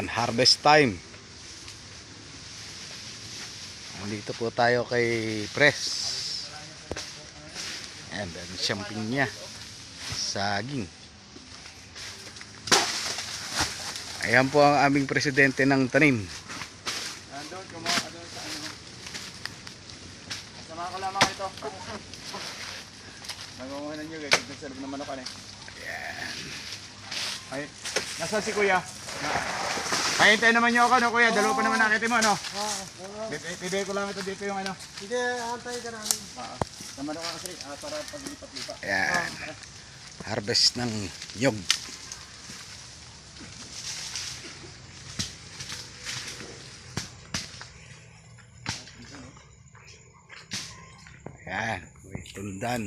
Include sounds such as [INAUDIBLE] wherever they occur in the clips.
Ayan, harvest time. Nandito po tayo kay Press. Ayan, dami siyang pinya. Saging. Ayan po ang aming presidente ng tanim. Nandun, kumuha doon sa ano. Sama ko lamang ito. [LAUGHS] Nangunguha na nyo guys. Ito sa loob ng manok ano eh. Ayan. Ay, nasaan si kuya? Pahintayin naman nyo ako no kuya. Dalawa pa naman nakita mo no? Bibi- Bibigay ko lang ito dito yung ano. Hindi, antay ka namin. Oo. Sa manok ka kasi ah, para paglipat-lipat. Ayan. Harvest ng nyog. Ayan. May tundan.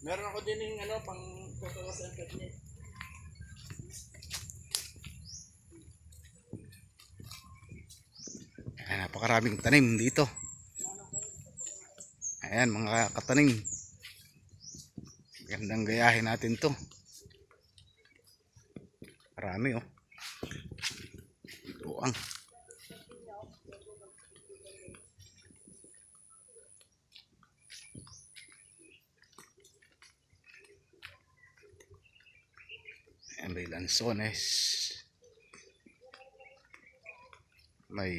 Meron ako din yung ano pang tutuwa sa internet. Napakaraming tanim dito. Ayan, mga katanim. Gandang gayahin natin to. Marami oh. Buang. Ayan, may lansones. May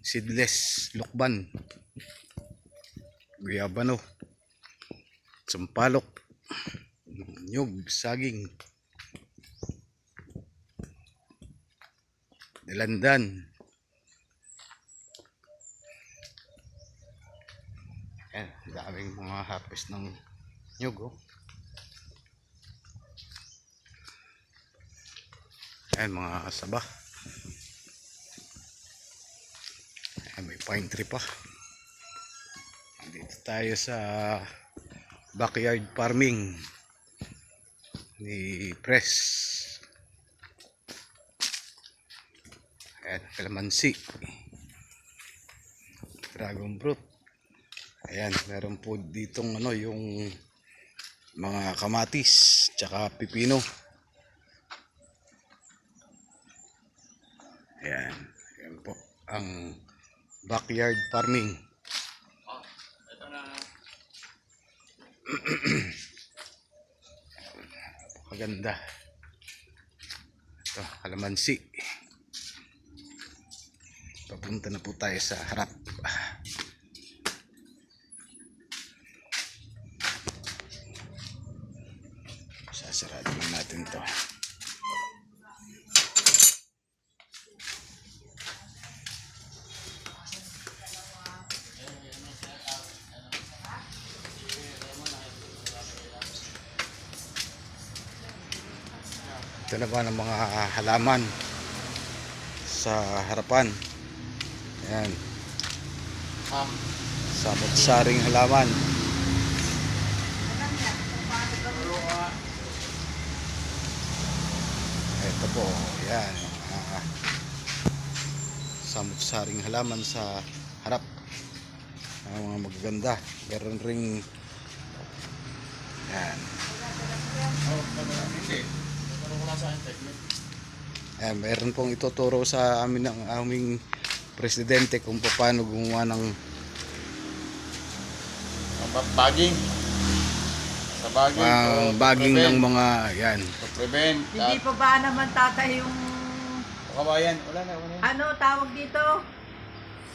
seedless lukban. Guyabano. Sampalok. Nyug saging. Nilandan. Ayan, daming mga harvest ng nyug oh. Ayan, mga kasaba Ayan, may pine tree pa. Dito tayo sa backyard farming ni Press. Ayan, kalamansi. Dragon fruit. Ayan, meron po ditong ano, yung mga kamatis, tsaka pipino. Ayan, ayan po ang backyard farming. Ito na. Maganda. Ito, kalamansi. Papunta na po tayo sa harap. Ito na ba ng mga halaman sa harapan. Ayan. Ah, Samot-saring halaman. Ito po. Ayan. ah, samot-saring halaman sa harap. Ang mga magaganda. Meron ring Ayan. oh, hindi. Pero wala sa akin technique. Ayan, meron pong ituturo sa amin ng aming presidente kung paano gumawa ng Bagging. Sa bagging. to baging ng mga yan. Prevent. Hindi pa ba naman tatay yung O kabayan. Wala na. Wala ano tawag dito?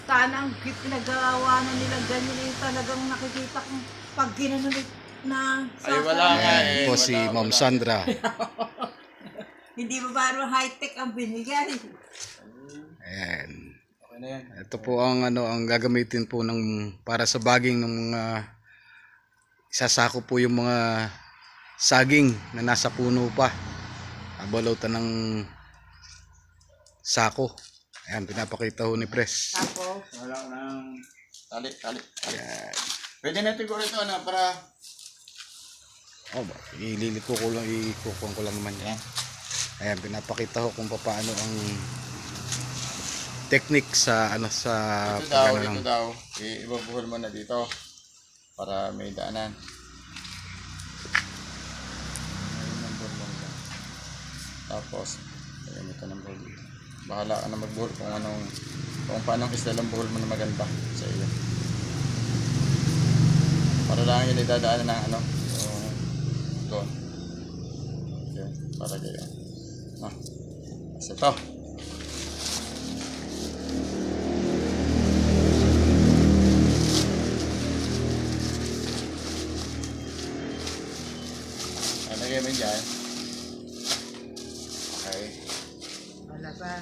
Sana ang gift pinagawa na nila ganyan yung talagang nakikita kong pag ginanulit na Ay, wala nga eh. po wala, si Ma'am. Sandra. [LAUGHS] Hindi ba parang high-tech ang binigay? Ayan. Okay na yan. Ito po ang ano ang gagamitin po ng para sa baging ng mga isasako po yung mga saging na nasa puno pa. Abalutan ng sako. Ayan, pinapakita ho ni Pres. Tapos, Wala ko ng tali, tali, tali. Ayan. Pwede natin ko ito na para Oh, ba, ililiko ko lang, ikukuhan ko lang naman yan. Ayan, pinapakita ko kung paano ang technique sa ano sa ito daw, ito daw. Ibabuhol mo na dito para may daanan. Tapos, lagyan mo ito ng buhol. Bahala ka na magbuhol kung anong, kung paano style ang buhol mo na maganda sa iyo. Para lang yun idadaanan ng ano, yung doon. Yun, para kayo. No. Kasi ito. Ay, lagay mo dyan. Okay. Wala pa.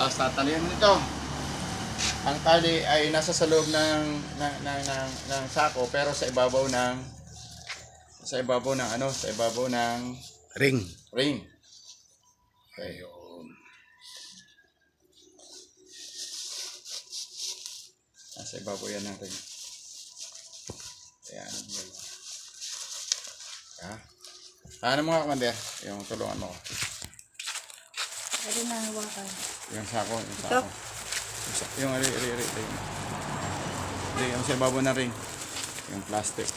Tapos tatalian mo nito. Ang tali ay nasa sa loob ng ng, ng, ng, ng sako pero sa ibabaw ng sa ibabaw ng ano, sa ibabaw ng Ring. ring. Okay. Nasa ibabaw yan ng ring. Ayan. Ha? Ano mo nga, Commander? Yung tulungan mo. Ano na hawakan? Yung sako, yung Ito? sako. Sa- yung ri, ri, ri, ring. Hindi, yung sa ibabaw ng ring. Yung plastic.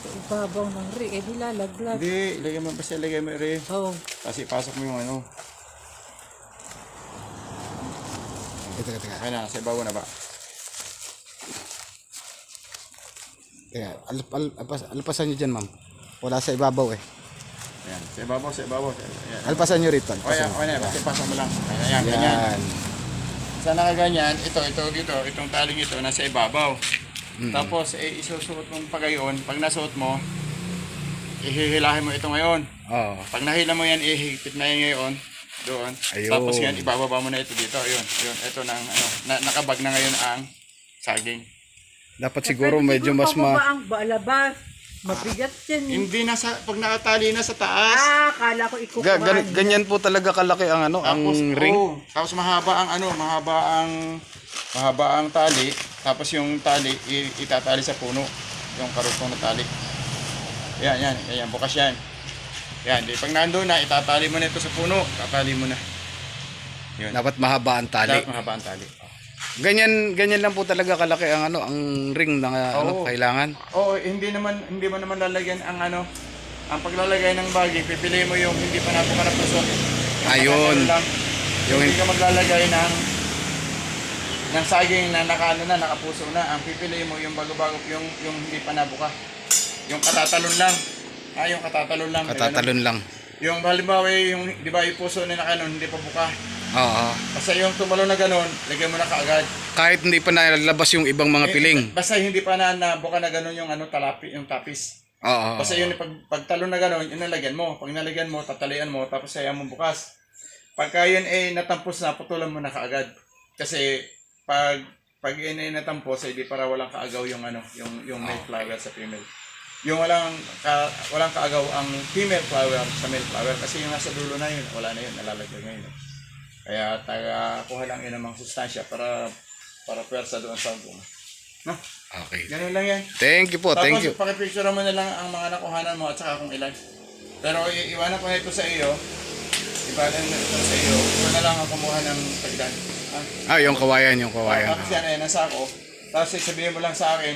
Ibabaw ng ri, eh di lalaglag. Hindi, ilagay mo, basta ilagay mo yung ring. Oo. Kasi pasok mo yung ano. Teka, teka. Okay na, sa ibabaw na ba? Teka, alp, alp, alpas, alpasan nyo dyan, ma'am. Wala sa ibabaw eh. Ayan, sa ibabaw, sa ibabaw. Sa, ayan. Alpasan nyo rito. O Alpasan yan, nyo. o yan, basta pasok mo lang. Ayan, ayan, ganyan. Yan. Sa nakaganyan, ito, ito, dito, itong taling ito, nasa ibabaw. Tapos, eh, isusuot mong pagayon. Pag nasuot mo, ihihilahin mo ito ngayon. Oo. Pag nahila mo yan, ihigpit na yan ngayon. Doon. Ayun. Tapos yan, ibababa mo na ito dito. Ayun, yun. Ito nang, ano, na, nakabag na ngayon ang saging. Dapat siguro medyo mas ma... ang balabas. Mabigat yan. eh. Hindi na sa, pag nakatali na sa taas. Ah, kala ko Ga, ikukuhan. gan- ganyan po talaga kalaki ang ano, ang ring. oo. tapos mahaba ang ano, mahaba ang mahaba ang tali. Tapos yung tali i- itatali sa puno. Yung karugtong na tali. Yan, yan, yan, bukas yan. Yan, di pag nandoon na, itatali mo na ito sa puno. Tatali mo na. Yun. Dapat mahaba ang tali. Dapat mahaba ang tali. Ganyan, ganyan lang po talaga kalaki ang ano, ang ring na ano, Oo. kailangan. Oo, hindi naman hindi mo naman lalagyan ang ano, ang paglalagay ng bagay, pipili mo yung hindi pa napuka na. Yung Ayun. lang. Yung- hindi ka maglalagay ng ng saging na nakaano na, nakapuso na. Ang pipili mo yung bago-bago, yung yung hindi pa nabuka. Yung katatalon lang. Ah, yung katatalon lang. Katatalon lang. Yung halimbawa yung, di ba, yung puso na nakaano, hindi pa buka. Oo. Basta yung tumalon na ganun, lagyan mo na kaagad. Kahit hindi pa nalabas yung ibang mga Eh, piling. Basta hindi pa na nabuka na ganun yung ano, talapi, yung tapis. Oo. Basta yun, pag, pag na gano'n, yun nalagyan mo. Pag nalagyan mo, tatalian mo, tapos sayang mo bukas. Pagka yun eh natampos na, putulan mo na kaagad. Kasi pag pag yun ay natampos, eh, di para walang kaagaw yung ano, yung yung male flower sa female. Yung walang ka, walang kaagaw ang female flower sa male flower kasi yung nasa dulo na yun, wala na yun, nalalagyan ngayon. eh. Kaya taga kuha lang yun ng mga sustansya para para pwersa doon sa bunga. No? Okay. Ganun lang yan. Thank you po, thank you. Tapos, pakipicture mo na lang ang mga nakuhanan mo at saka kung ilan. Pero i- iwanan ko na ito sa iyo. Iwanan na ito sa iyo. Ikaw na lang ang kumuha ng tagdan. Ah, yung kawayan, yung kawayan. Tapos yan ay nasa ako. Tapos sabihin mo lang sa akin,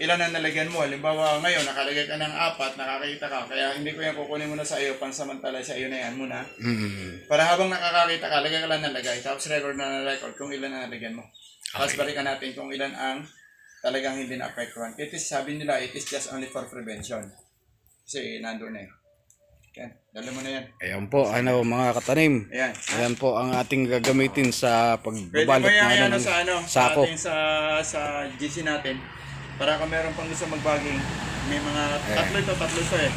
ilan ang nalagyan mo. Halimbawa ngayon, nakalagay ka ng apat, nakakita ka. Kaya hindi ko yan kukunin muna sa iyo, pansamantala sa iyo na yan muna. Mm. Para habang nakakakita ka, lagay ka lang ng lagay. Tapos record na na record kung ilan ang nalagyan mo. Tapos balikan natin kung ilan ang talagang hindi na-apektuhan. It is, sabi nila, it is just only for prevention. Kasi nandun na eh. Yan, dala mo na yan. Ayan po, ano mga katanim. Ayan. Ayan po ang ating gagamitin sa pagbabalot ng ano, ano, sa ano, sako. sa ating sa, sa GC natin. Para kung meron pang gusto magbaging, may mga, tatlo ito, tatlo ito eh.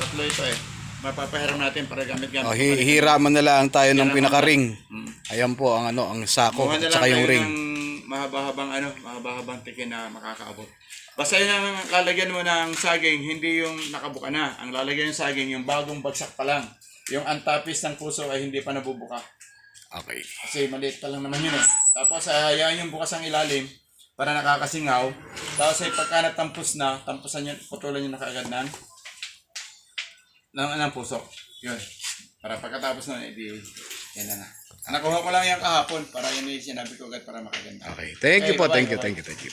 Tatlo ito eh. Mapapahiram natin para gamit-gamit. Oh, hi- hiraman na lang tayo ng pinaka-ring. Mm. Ayan po ang ano, ang sako Kuha na at lang saka yung kayo ring. ng mahaba-habang ano, mahaba-habang tikin na makakaabot. Basta yun ang lalagyan mo ng saging, hindi yung nakabuka na. Ang lalagyan ng saging, yung bagong bagsak pa lang. Yung antapis ng puso ay hindi pa nabubuka. Okay. Kasi maliit pa lang naman yun eh. Tapos hayaan yung bukas ang ilalim para nakakasingaw. Tapos ay pagka natampos na, tampusan yun, putulan yun na kaagad ng, ng, ng puso. Yun. Para pagkatapos nun, edi, yan na na. Nakuha ko lang yan kahapon para yun yung sinabi ko agad para makaganda. Okay. Thank you Okay, po, bye-bye, thank you, thank you, thank you.